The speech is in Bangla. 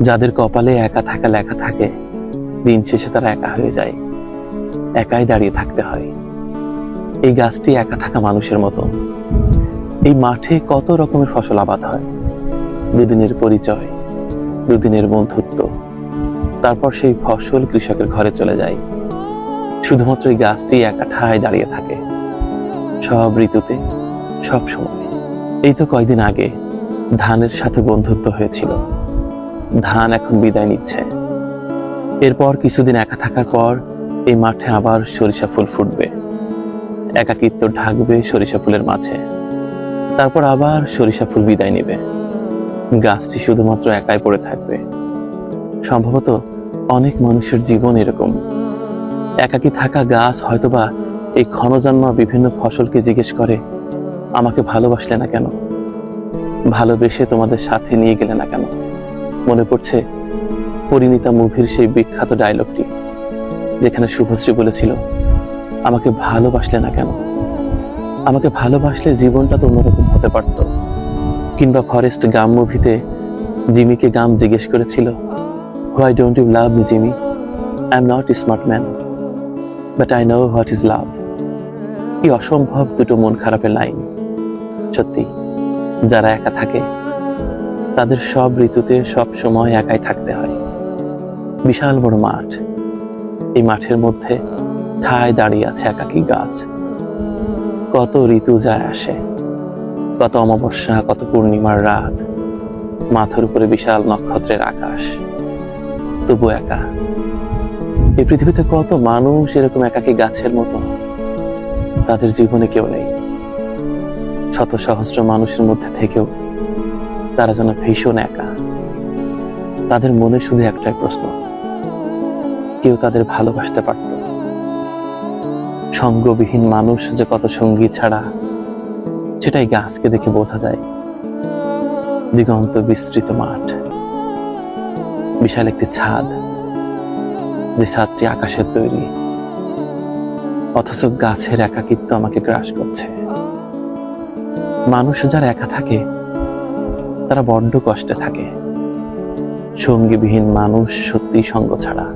যাদের কপালে একা থাকা লেখা থাকে, দিন শেষে তারা একা হয়ে যায়। একাই দাঁড়িয়ে থাকতে হয়। এই গাছটি একা থাকা মানুষের মতো। এই মাঠে কত রকমের ফসল আবাদ হয়? দুদিনের পরিচয়, দুদিনের বন্ধুত্ব। তারপর সেই ফসল কৃষকের ঘরে চলে যায়। শুধুমাত্র এই গাছটি একা ঠায় দাঁড়িয়ে থাকে। সব ঋতুতে, সব সময়। এই তো কয়দিন আগে ধানের সাথে বন্ধুত্ব হয়েছিল। ধান এখন বিদায় নিচ্ছে। এরপর কিছুদিন একা থাকার পর এই মাঠে আবার সরিষা ফুল ফুটবে। একাকিত্ব ঢাকবে সরিষা ফুলের মাঝে। তারপর আবার সরিষা ফুল বিদায় নেবে। গাছটি শুধুমাত্র একাই পড়ে থাকবে। সম্ভবত অনেক মানুষের জীবন এরকম। একাকি থাকা গাছ হয়তোবা এই ক্ষণজন্মা বিভিন্ন ফসলকে জিজ্ঞেস করে, আমাকে ভালোবাসলে না কেন? ভালোবেসে তোমাদের সাথে নিয়ে গেলে না কেন? মনে পড়ছে পরিণীতা মুভির সেই বিখ্যাত ডায়লগটি যেখানে শুভশ্রী বলেছিল, আমাকে ভালোবাসলে না কেন? আমাকে ভালোবাসলে জীবনটা তো অন্যরকম হতে পারত। কিংবা ফরেস্ট গাম মুভিতে জিমিকে গাম জিজ্ঞেস করেছিল why don't you love me Jimmy? I am not smart man but I know what is love কি অসম্ভব দুটো মন খারাপের লাইন সত্যি, যারা একা থাকে তাদের সব ঋতুতে সব সময় একাই থাকতে হয়। বিশাল বড় মাঠ। এই মাঠের মধ্যে ঠায় দাঁড়িয়ে আছে একাকী গাছ। কত ঋতু যায় আসে। কত অমাবস্যা, কত পূর্ণিমার রাত। মাথার উপরে বিশাল নক্ষত্রের আকাশ। তবু একা। এই পৃথিবীতে কত মানুষ এরকম একাকী গাছের মতো? তাদের জীবনে কেউ নেই। শত সহস্র মানুষের মধ্যে থেকেও তারা যেন ভীষণ একা। তাদের মনে শুধু একটাই প্রশ্ন, কেউ তাদের ভালোবাসতে পারত? সঙ্গবিহীন মানুষ যে কত সঙ্গী ছাড়া, সেটাই গাছকে দেখে বোঝা যায়? দিগন্ত বিস্তৃত মাঠ, বিশাল একটি ছাদ, যে ছাদটি আকাশের তৈরি। অথচ গাছের একাকিত্ব আমাকে গ্রাস করছে। মানুষ যারা একা থাকে তারা বড্ড কষ্টে থাকে। সঙ্গীবিহীন মানুষ সত্যি সঙ্গ ছাড়া।